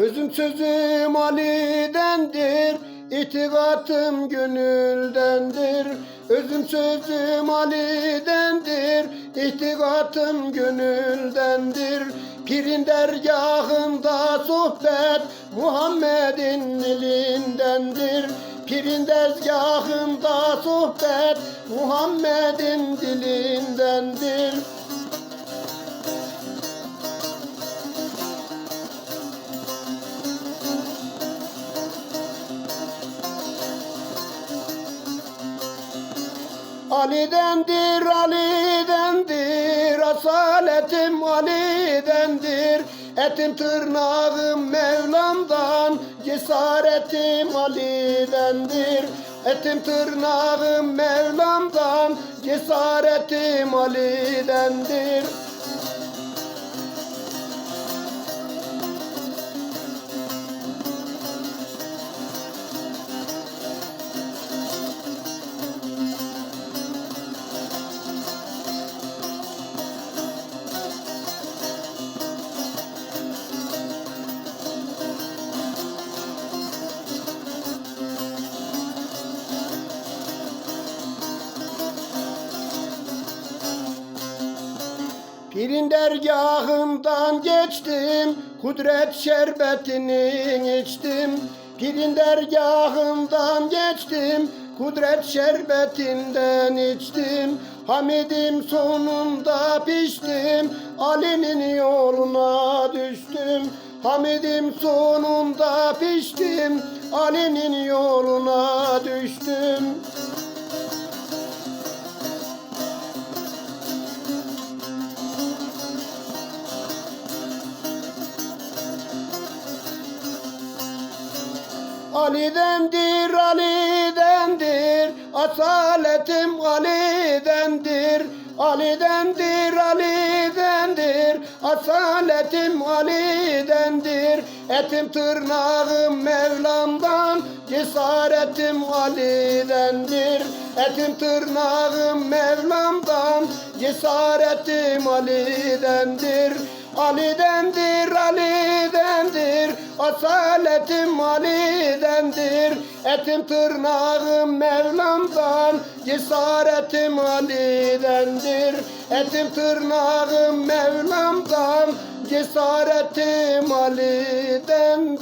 Özüm sözüm Ali'dendir İtikatım gönüldendir. Özüm sözüm Ali'dendir İtikatım gönüldendir. Pirin dergahında sohbet Muhammed'in dilindendir. Pirin dergahında sohbet Muhammed'in dilindendir Ali'dendir, Ali'dendir, asaletim Ali'dendir. Etim tırnağım Mevlam'dan, cesaretim Ali'dendir. Etim tırnağım Mevlam'dan, cesaretim Ali'dendir. Pirin dergahından geçtim, kudret şerbetini içtim. Pirin dergahından geçtim, kudret şerbetinden içtim. Hamidim sonunda piştim, Ali'nin yoluna düştüm. Hamidim sonunda piştim, Ali'nin yoluna düştüm. Ali'dendir, Ali'dendir, asaletim Ali'dendir. Ali'dendir, Ali'dendir, asaletim Ali'dendir. Etim tırnağım Mevlam'dan, cesaretim Ali'dendir. Etim tırnağım Mevlam'dan, cesaretim Ali'dendir. Ali'dendir, Ali'dendir, asaletim Ali'dendir. Etim tırnağım Mevlam'dan, cesaretim Ali'dendir. Etim tırnağım Mevlam'dan, cesaretim Ali'dendir.